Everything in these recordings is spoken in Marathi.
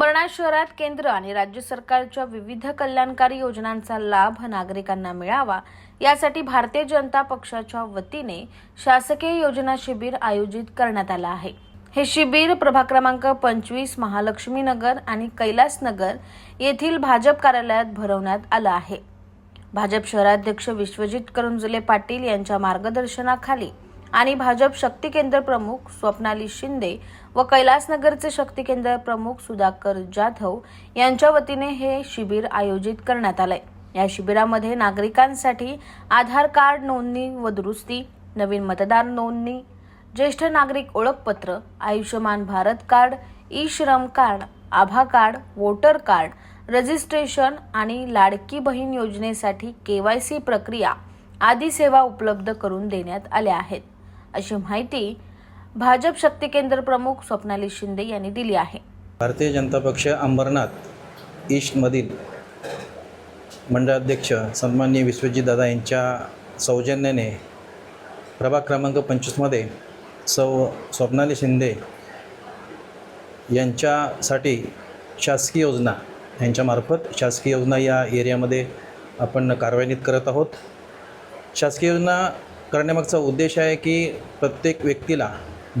अंबरनाथ शहरात केंद्र आणि राज्य सरकारच्या विविध कल्याणकारी योजनांचा लाभ नागरिकांना मिळावा यासाठी भारतीय जनता पक्षाच्या वतीने शासकीय योजना शिबिर आयोजित करण्यात आलं आहे. हे शिबिर प्रभाग क्रमांक पंचवीस महालक्ष्मी नगर आणि कैलास नगर येथील भाजप कार्यालयात भरवण्यात आलं आहे. भाजप शहराध्यक्ष विश्वजित करंजुले पाटील यांच्या मार्गदर्शनाखाली आणि भाजप शक्ती केंद्र प्रमुख स्वप्नाली शिंदे व कैलासनगरचे शक्ती केंद्र प्रमुख सुधाकर जाधव यांच्या वतीने हे शिबिर आयोजित करण्यात आलंय. या शिबिरामध्ये नागरिकांसाठी आधार कार्ड नोंदणी व दुरुस्ती नवीन मतदार नोंदणी ज्येष्ठ नागरिक ओळखपत्र Ayushman Bharat card E Shram card आभा कार्ड वोटर कार्ड रजिस्ट्रेशन आणि लाडकी बहीण योजनेसाठी केवायसी प्रक्रिया आदी सेवा उपलब्ध करून देण्यात आल्या आहेत. अशी माहिती भाजप शक्ती केंद्र प्रमुख स्वप्नाली शिंदे यांनी दिली आहे. भारतीय जनता पक्ष अंबरनाथ ईस्टमधील मंडळाध्यक्ष सन्माननीय विश्वजीतदादा यांच्या सौजन्याने प्रभाग क्रमांक पंचवीसमध्ये सौ स्वप्नाली शिंदे यांच्यासाठी शासकीय योजना यांच्यामार्फत शासकीय योजना या एरियामध्ये आपण कार्यान्वित करत आहोत. शासकीय योजना करण्यामागचा उद्देश आहे की प्रत्येक व्यक्तीला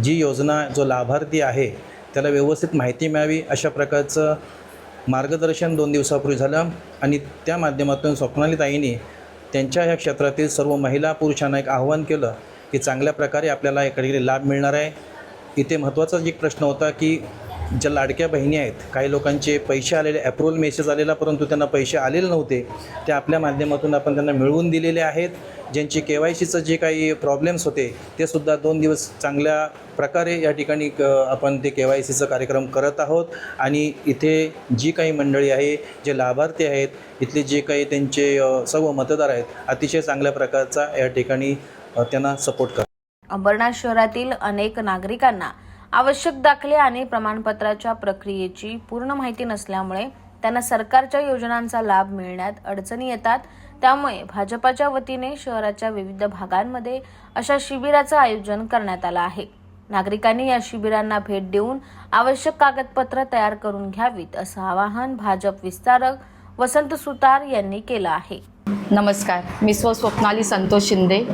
जी योजना जो लाभार्थी आहे त्याला व्यवस्थित माहिती मिळावी अशा प्रकारचं मार्गदर्शन दोन दिवसापूर्वी झालं आणि त्या माध्यमातून स्वप्नालीताईंनी त्यांच्या ह्या क्षेत्रातील सर्व महिला पुरुषांना एक आव्हान केलं की चांगल्या प्रकारे आपल्याला याकडे लाभ मिळणार आहे. इथे महत्त्वाचा एक प्रश्न होता की ज्या लाडक्या बहिणी आहेत काही लोकांचे पैसे आलेले अप्रुव्हल मेसेज आलेला परंतु त्यांना पैसे आलेले नव्हते ते आपल्या माध्यमातून आपण त्यांना मिळवून दिलेले आहेत. ज्यांचे के वाय सीचं जे काही प्रॉब्लेम्स होते ते सुद्धा दोन दिवस चांगल्या प्रकारे या ठिकाणी क आपण ते के वाय सीचं कार्यक्रम करत आहोत. आणि इथे जी काही मंडळी आहे जे लाभार्थी आहेत इथले जे काही त्यांचे सर्व मतदार आहेत अतिशय चांगल्या प्रकारचा या ठिकाणी त्यांना सपोर्ट कर अंबरनाथ शहरातील अनेक नागरिकांना आवश्यक दाखले आणि प्रमाणपत्राच्या प्रक्रियेची पूर्ण माहिती नसल्यामुळे त्यांना सरकारच्या योजनांचा लाभ मिळण्यात अडचणी येतात. त्यामुळे भाजपाच्या वतीने शहराच्या विविध भागांमध्ये अशा शिबिराचं आयोजन करण्यात आलं आहे. नागरिकांनी या शिबिरांना भेट देऊन आवश्यक कागदपत्र तयार करून घ्यावीत असं आवाहन भाजप विस्तारक वसंत सुतार यांनी केलं आहे. नमस्कार. मी स्व स्वप्नाली संतोष शिंदे.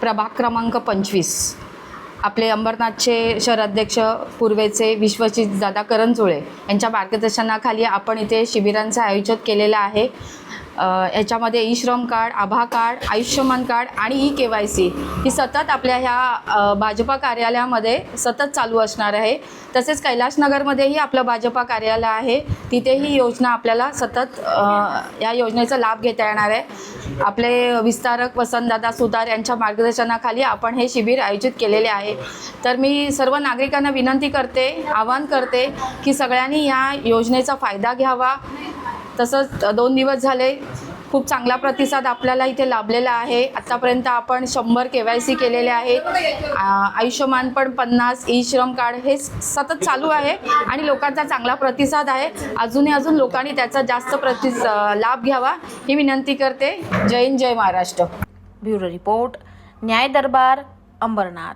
प्रभाग क्रमांक पंचवीस. आपले अंबरनाथचे शहराध्यक्ष पूर्वेचे विश्वजित दादा करंजुळे यांच्या मार्गदर्शनाखाली आपण इथे शिबिरांचं आयोजन केलेलं आहे. याच्यामध्ये ई श्रम कार्ड आभा कार्ड आयुष्यमान कार्ड आणि ई के वाय सी ही सतत आपल्या ह्या भाजपा कार्यालयामध्ये सतत चालू असणार आहे. तसेच कैलाशनगरमध्येही आपलं भाजपा कार्यालय आहे. तिथेही योजना आपल्याला सतत या योजनेचा लाभ घेता येणार आहे. आपले विस्तारक वसंतदादा सुतार यांच्या मार्गदर्शनाखाली आपण हे शिबिर आयोजित केलेले आहे. तर मी सर्व नागरिकांना विनंती करते आवाहन करते की सगळ्यांनी या योजनेचा फायदा घ्यावा. तसंच दोन दिवस झाले खूप चांगला प्रतिसाद आपल्याला इथे लाभलेला आहे. आत्तापर्यंत आपण शंभर के वाय सी केलेले आहेत आयुष्यमान पण पन्नास ई श्रम कार्ड हे सतत चालू आहे आणि लोकांचा चांगला प्रतिसाद आहे. अजूनही अजून लोकांनी त्याचा जास्त प्रति लाभ घ्यावा ही विनंती करते. जय हिंद जय Maharashtra. Bureau report Nyay Darbar Ambernath.